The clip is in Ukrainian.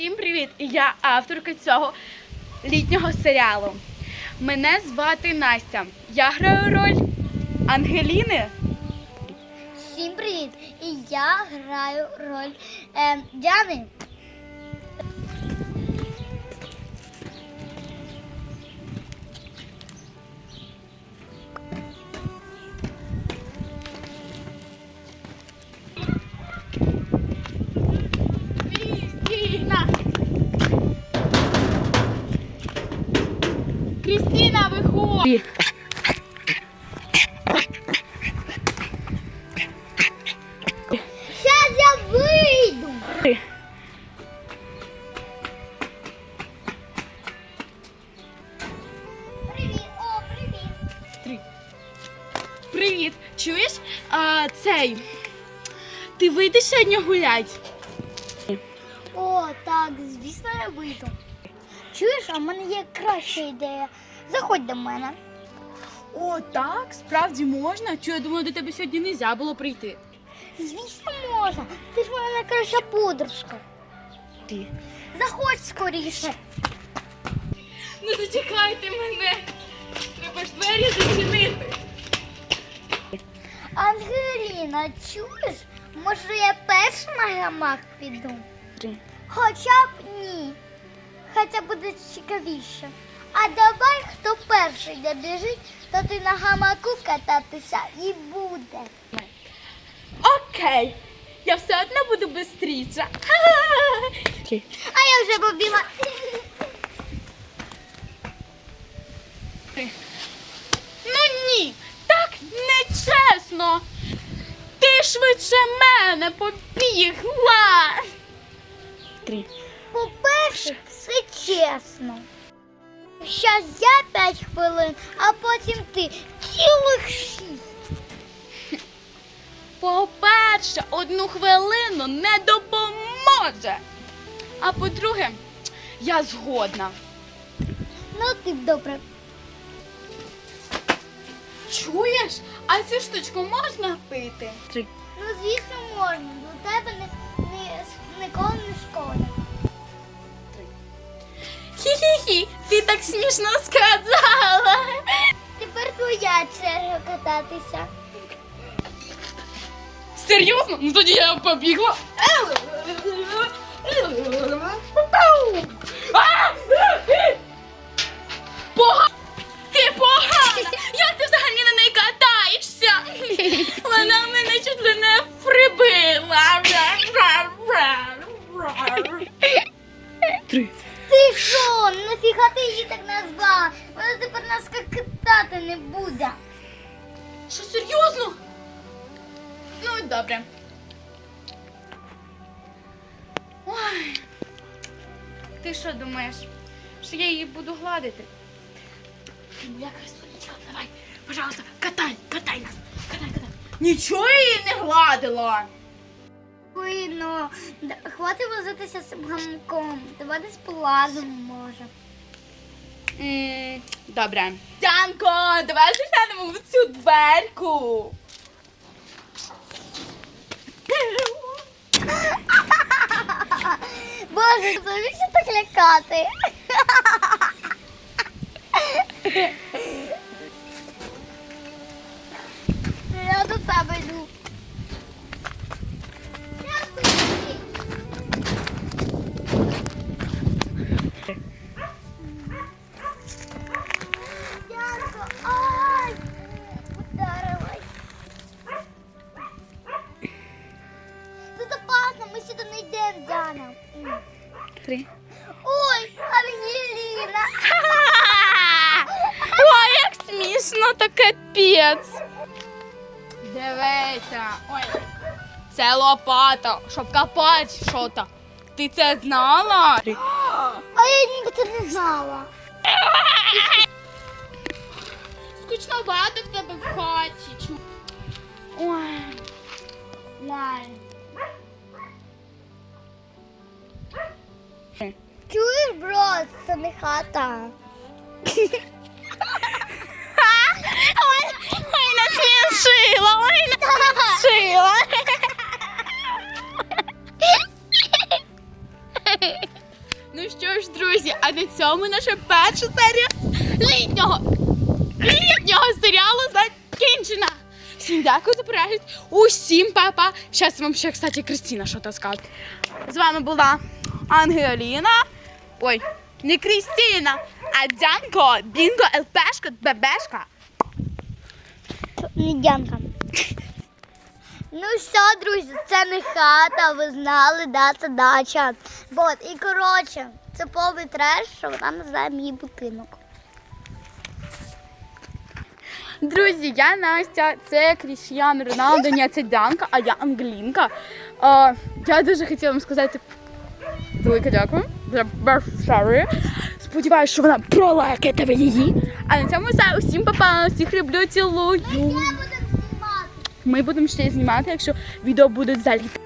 Всім привіт! Я авторка цього літнього серіалу. Мене звати Настя. Я граю роль Ангеліни. Всім привіт! І я граю роль е, Діани. Крістіна, виходь! Зараз я вийду. Привіт, о, привіт. Три. Привіт! Чуєш? А, цей. Ти вийдеш сьогодні гулять? О, так, звісно, я вийду. Чуєш, а в мене є краща ідея. Заходь до мене. О, так, справді можна. Чую, я думала, до тебе сьогодні не можна було прийти. Звісно, можна. Ти ж моя найкраща подружка. Ти. Заходь скоріше. Ну зачекайте мене. Треба ж двері зачинити. Ангеліна, чуєш? Може я перша на гамак піду? Три. Хоча б ні. Хоча буде цікавіше. А давай, хто перший добіжить, то ти на гамаку кататися і буде. Окей. Я все одно буду бистріша. А я вже побігла. Ну ні, так нечесно. Ти швидше мене побігла. Три. По-перше, все чесно. Щас я 5 хвилин, а потім ти цілих шість. По-перше, одну хвилину не допоможе. А по-друге, я згодна. Ну ти добре. Чуєш? А цю штучку можна пити? Ну, звісно, можна. До тебе не, не, ніколи не шкода. Хі-хі-хі, ти так смішно сказала. Тепер твоя черга кататися. Серйозно? Ну тоді я побігла. Пога... Ти погана! Як ти взагалі на неї катаєшся? Вона мене чуть ли не прибила. Три. Ти що? Нафіга ти її так назвала? Вона тепер нас катати не буде. Що серйозно? Ну, добре. Ой. Ти що думаєш? Що я її буду гладити? Ти моя красунечка, давай, пожалуйста, катай, катай нас. Катай, катай. Нічого я її не гладила. Да, хватить возитися з гамком. Давай десь полазимо, може. М, Добре. Тянко, давай заглянемо в цю дверку. Боже, навіщо так лякати? Я до тебе йду. Три. Ой, Ангеліна! Ой, як смішно, то капець. Дивися. Ой. Це лопата, щоб копати щось. Ти це знала? А я ніби це не знала. Скучновато в тебе в хаті. Ой. Ой. Чуєш, це не хата. Ой, насмішила, ой, насмішила. Ну що ж, друзі, а на цьому наша перша серія літнього літнього серіалу закінчена. Всім дякую за перегляд. Усім папа. Зараз вам ще, кстати, Кристина що то скаже. З вами була Ангеліна. Ой, не Крістіна, а Дянко, Бінго, ЛПшка, Бебешка. Дянка. Ну все, друзі, це не хата, ви знали, да, це дача. Вот, і коротше, це повний треш, що вона називає мій будинок. Друзі, я Настя, це Крістіан Роналдо, ні, це Дянка, а я Ангелінка. А, я дуже хотіла вам сказати велике дякую Баршари. Сподіваюсь, що вона пролайкає її. А на цьому все. Усім па-па, всіх люблю, цілую. Я будемо знімати. Ми будемо ще знімати, якщо відео будуть заліт.